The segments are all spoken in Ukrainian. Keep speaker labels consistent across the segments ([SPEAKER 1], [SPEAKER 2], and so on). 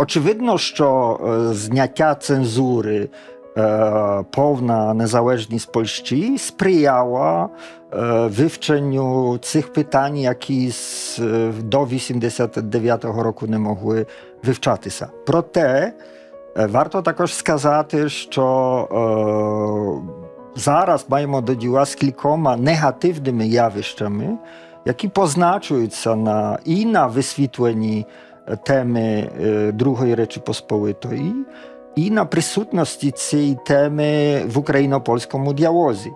[SPEAKER 1] Очевидно, що е, зняття цензури, е, повна незалежність Польщі сприяла е, вивченню цих питань, які до 89-го року не могли вивчатися. Проте варто також сказати, що зараз маємо до діла з кількома негативними явищами, які позначуються на і на висвітленні теми е, Другої Речі Посполитої, і на присутності цієї теми в україно-польському діалозі.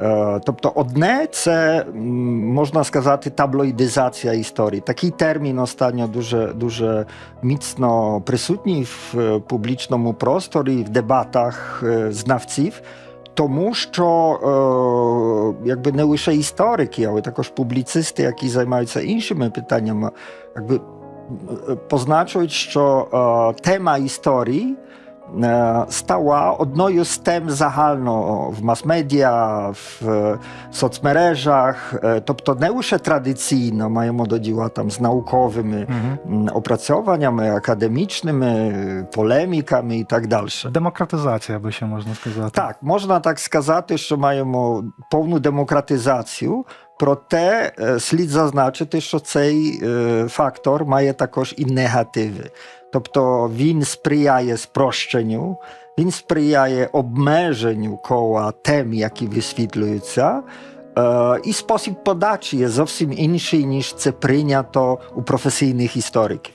[SPEAKER 1] Е, Тобто, одне це можна сказати таблоїдизація історії. Такий термін останньо дуже дуже міцно присутній в е, публічному просторі, в дебатах знавців. Тому що якби не лише історики, але також публіцисти, які займаються іншими питаннями, якби позначують, що е, тема історії е, стала одною з тем загально в мас-медіа, в е, соцмережах. Е, Тобто не лише традиційно маємо до діла там з науковими
[SPEAKER 2] Угу.
[SPEAKER 1] м, опрацьовуваннями, академічними, е, полеміками і так далі.
[SPEAKER 2] Демократизація, би ще можна сказати.
[SPEAKER 1] Так, можна так сказати, що маємо повну демократизацію, проте е, слід зазначити, що цей е, фактор має також і негативи. Тобто він сприяє спрощенню, він сприяє обмеженню кола тем, які висвітлюються. Е, І спосіб подачі є зовсім інший, ніж це прийнято у професійних істориків.